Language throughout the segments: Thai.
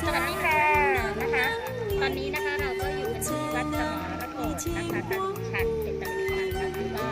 สวัสดีค่ะนะคะ ตอนนี้นะคะเราก็อยู่กันที่วัดต่อรัตโกนะคะตาลุชันเป็นตะลุชันแล้วก็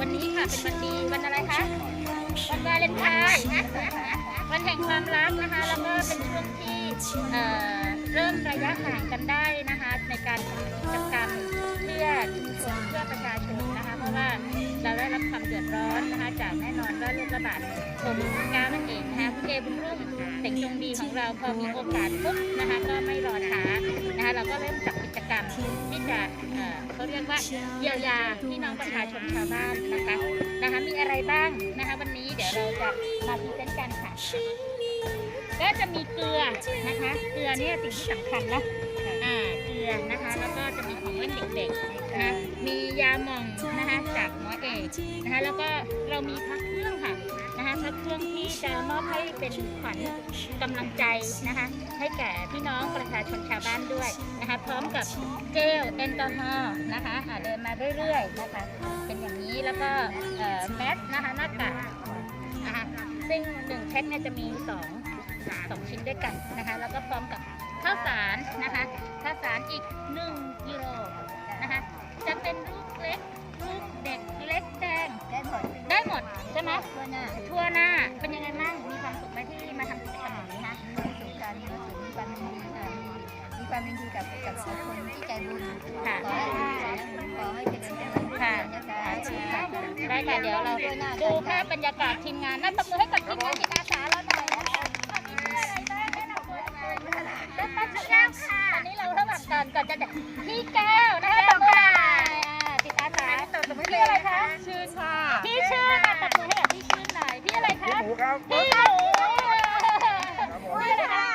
วันนี้ค่ะเป็นวันดีวันอะไรคะวันวาเลนไทน์นะคะวันแห่งความรักนะคะ แล้วก็เป็นช่วงที่เอ่อเริ่มระยะห่างกันได้นะคะ ในการทำกิจกรรม เพื่อชุมชนเพื่อประชาชนนะคะ เพราะว่าเราได้รับความเดือดร้อนนะคะ จากแน่นอนว่าโรคระบาดโควิด19นั่นเองนะคะคุณเอบุญรุ่งเต่งจงดีของเราพอมีโอกาสปุ๊บนะคะ ก็ไม่รอช้านะคะ เราก็เริ่มจัดกิจกรรมที่จะเขาเรียกว่าเยียวยาพี่น้องประชาชนชาวบ้านนะคะนะคะมีอะไรบ้างนะคะ วันนี้เดี๋ยวเราจะมาพรีเซนต์กันค่ะก็จะมีเกลือนะคะ เกลือเนี่ยสิ่งที่สำคัญนะ อ่าเกลือนะคะ แล้วก็จะมีของเล่นเด็กๆนะคะมียาหม่องนะคะจากหมอเอกนะคะแล้วก็เรามีพักเครื่องค่ะนะคะพักเครื่องที่จะมอบให้เป็นขวัญกำลังใจนะคะให้แก่พี่น้องประชาชนชาวบ้านด้วยนะคะพร้อมกับเจลแอลกอฮอล์นะคะอ่าเดินมาเรื่อยๆนะคะเป็นอย่างนี้แล้วก็แมสนะคะหน้ากากนะคะซึ่งหนึ่งแพ็คเนี่ยจะมีสองสองชิ้นด้วยกันนะคะแล้วก็พร้อมกับ ข้าวสารนะคะข้าวสารอีก 1กิโลนะคะ จะเป็นลูกเล็กลูกเด็กเล็กแดงได้หมดได้หมดใช่ไหมทั่วหน้าทั่วหน้าเป็นยังไงบ้างมีความสุขไหมที่มาทำกิจกรรมอย่างนี้คะมีสุขการมีสุขมีความยินดีค่ะมีความยินดีกับกับคนที่ใจบุญค่ะขอให้ขอให้เจริญเจริญค่ะนะคะได้ค่ะเดี๋ยวเราดูภาพบรรยากาศทีมงานนั่นตบมือให้กับทีมงานจิตอาสาเราหน่อย แล้วปัจจุบันค่ะอันนี้เราระหว่างก่อนก่อนจะพี่แก้วนะคะตบมือหน่อยอ่าจิตอาสาพี่อะไรคะชื่อค่ะพี่ชื่นนะตบมือให้กับพี่ชื่นหน่อยพี่อะไรคะหมูครับพี่หมูพี่อะไรคะ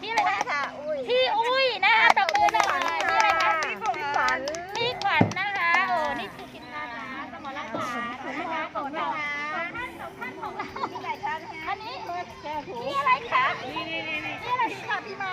พี่อะไรคะค่ะอุ้ยพี่อุ้ยนะคะตบมือหน่อยพี่อะไรคะพี่ฝันพี่ขวัญนะคะโอ้นี่คือกิจการนะสมรภูมินะคะของเราท่านสองท่านของเราพี่ไก่ชันอันนี้พี่อะไรคะพี่อะไรคะพี่ไม้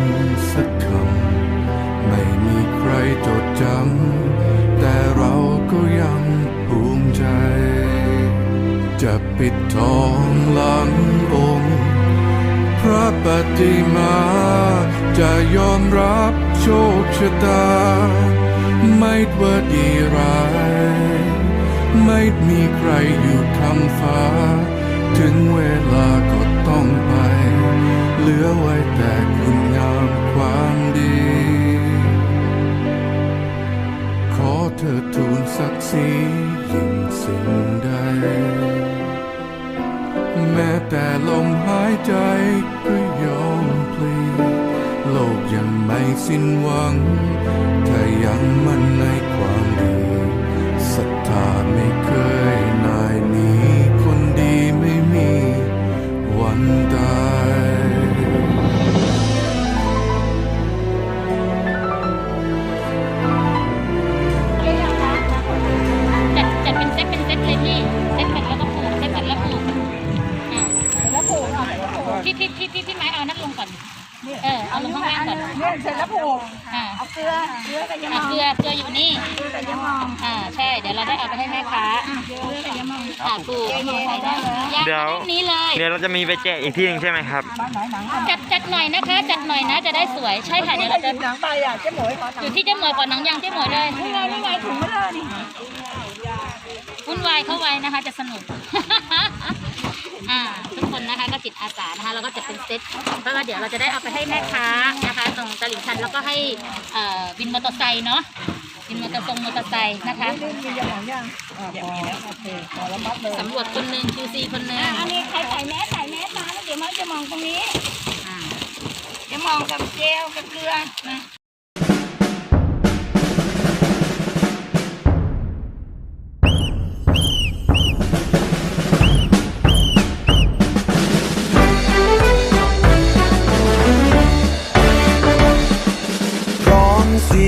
จดจำแต่เราก็ยังภูมิใจ จะปิดทองหลังองค์ พระปฏิมา จะยอมรับโชคชะตา ไม่ว่าดีร้าย ไม่มีใครอยู่คำฟ้า ถึงเวลาก็ต้องไป เหลือไว้แต่คุณ ศักดิ์ศรียิ่งสิ่งใด แม้แต่ลมหายใจก็ยอมพลีโลกยังไม่สิ้นหวัง ถ้ายังมั่นในความดีศรัทธาไม่เคย เอาเกลือเกลือกับยาหมอะองเกลือเกลืออยู่นี่เกลือกับยาหมองอ่าใช่เดี๋ยวเราได้เอาไปให้แม่ค้าเกลือกับยาหมองอ่าผูกยางเดี๋ยวแบบนี้เลยเดี๋ยวเราจะมีไปแจกอีกที่หนึงใช่ไหมครับจัดจัดหน่อยนะคะ จัดหน่อยนะจะได้สวยใช่ค่ะเดี๋ยวเราจะหนังไปอะเจ๊หมวยขอหนังอยู่ที่เจ๊หมวยก่อนหนังยางเจ๊หมวยเลยนี่ไงนี่ไงถุงไม่เลยนี่วุ่นวายเข้าไว้นะคะจะสนุก อ่า ทุกคนนะคะ ก็จิตอาสานะคะเราก็จะเป็นเซตเพราะว่าเดี๋ยวเราจะได้เอาไปให้แม่ค้านะคะตรงตลิ่งชันแล้วก็ให้เอ่อวินมอเตอร์ไซค์เนาะวินมอเตอร์ทรงมอเตอร์ไซค์นะคะมีจะมองยังอ่าพอโอเคพอแล้วมัดเลยสำรวจคนหนึ่ง QC คนหนึ่งอันนี้ใครใส่แมสใส่แมสมาแล้วเดี๋ยวมันจะมองตรงนี้อ่าจะมองกับเจลกับเกลือนะ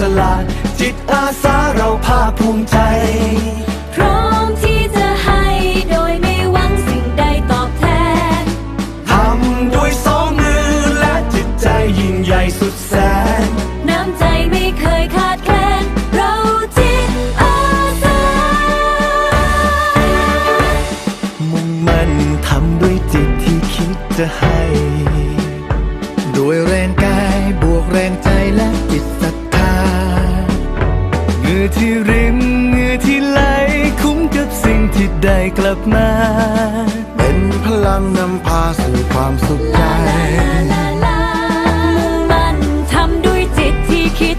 สียสละจิตอาสาเราภาคภูมิใจ พร้อม ดมา เป็นพลังนำพาสู่ความสุขใจมุ่งมั่นทำด้วยจิตที่คิด